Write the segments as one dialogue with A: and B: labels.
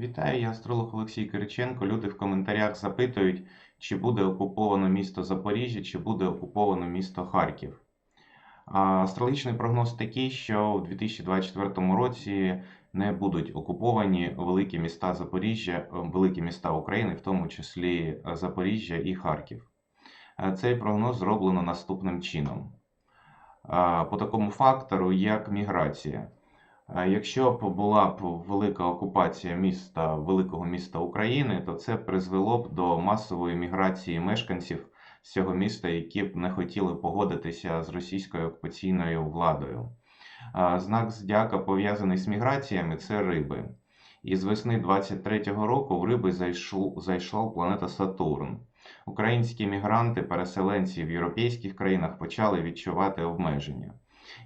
A: Вітаю, я астролог Олексій Кириченко. Люди в коментарях запитують, чи буде окуповано місто Запоріжжя, чи буде окуповано місто Харків. Астрологічний прогноз такий, що у 2024 році не будуть окуповані великі міста Запоріжжя, е, великі міста України, в тому числі е, Запоріжжя і Харків. Е, Цей прогноз зроблено наступним чином. По такому фактору, як міграція. Якщо б була б велика окупація міста, великого міста України, то це призвело б до масової міграції мешканців з цього міста, які б не хотіли погодитися з російською окупаційною владою. Знак зодіака пов'язаний з міграціями це риби. І з весни 23-го року в риби зайшла планета Сатурн. Українські мігранти, переселенці в європейських країнах почали відчувати обмеження.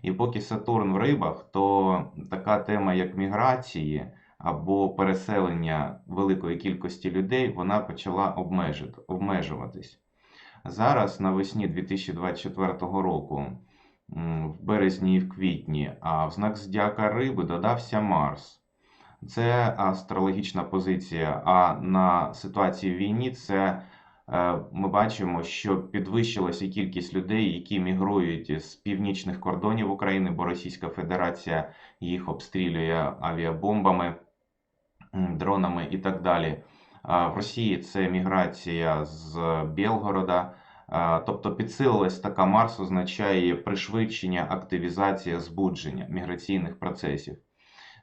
A: І поки Сатурн в рибах, то така тема, як міграції або переселення великої кількості людей, вона почала обмежуватись. Зараз, навесні 2024 року, в березні і в квітні, а в знак зодіака риби додався Марс. Це астрологічна позиція. А на ситуації в війні це ми бачимо, що підвищилася кількість людей, які мігрують з північних кордонів України, бо Російська Федерація їх обстрілює авіабомбами, дронами і так далі. В Росії це міграція з Білгорода. Тобто підсилилась така Марс означає пришвидшення, активізація, збудження міграційних процесів.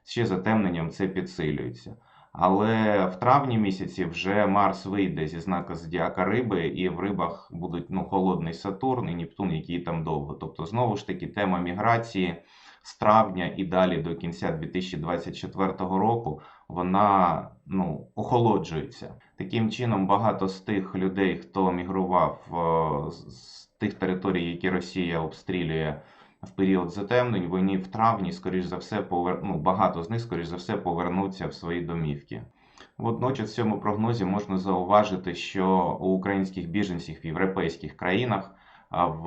A: Ще затемненням це підсилюється. Але в травні місяці вже Марс вийде зі знака Зодіака Риби, і в рибах будуть ну, холодний Сатурн і Нептун, який там довго. Тобто, знову ж таки, тема міграції з травня і далі до кінця 2024 року вона ну, охолоджується. Таким чином, багато з тих людей, хто мігрував е, з тих територій, які Росія обстрілює в період затемнень, вони в травні, скоріш за все, повер... ну, багато з них, скоріш за все, повернуться в свої домівки. Водночас в цьому прогнозі можна зауважити, що у українських біженців в європейських країнах в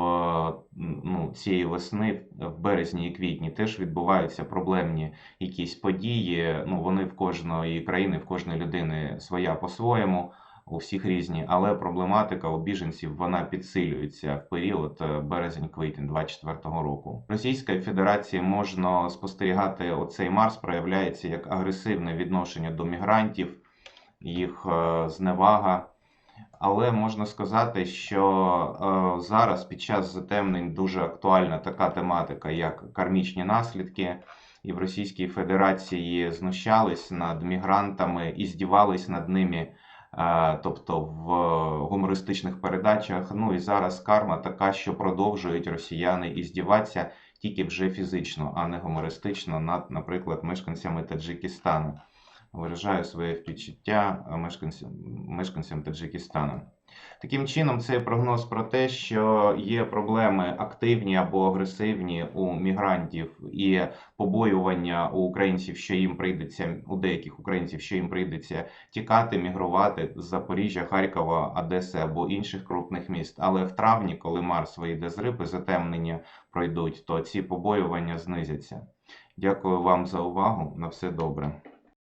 A: ну, цієї весни, в березні і квітні, теж відбуваються проблемні якісь події. Ну, вони в кожної країни, в кожної людини своя по-своєму, у всіх різні, але проблематика у біженців вона підсилюється в період е, березень-квітень 24 року. Російської Федерації можна спостерігати, оцей Марс проявляється як агресивне відношення до мігрантів, їх е, зневага. Але можна сказати, що е, зараз під час затемнень дуже актуальна така тематика, як кармічні наслідки. І в Російській Федерації знущались над мігрантами і здівались над ними, тобто в гумористичних передачах. Ну і зараз карма така, що продовжують росіяни і здіватися тільки вже фізично, а не гумористично над, наприклад, мешканцями Таджикистану. Виражаю своє впечуття е, мешканцям, мешканцям Таджикистану. Таким чином, це прогноз про те, що є проблеми активні або агресивні у мігрантів і побоювання у українців, що їм прийдеться у деяких українців, що їм прийдеться тікати, мігрувати з Запоріжжя, Харкова, Одеси або інших крупних міст. Але в травні, коли Марс вийде з риби, затемнення пройдуть, то ці побоювання знизяться. Дякую вам за увагу. На все добре.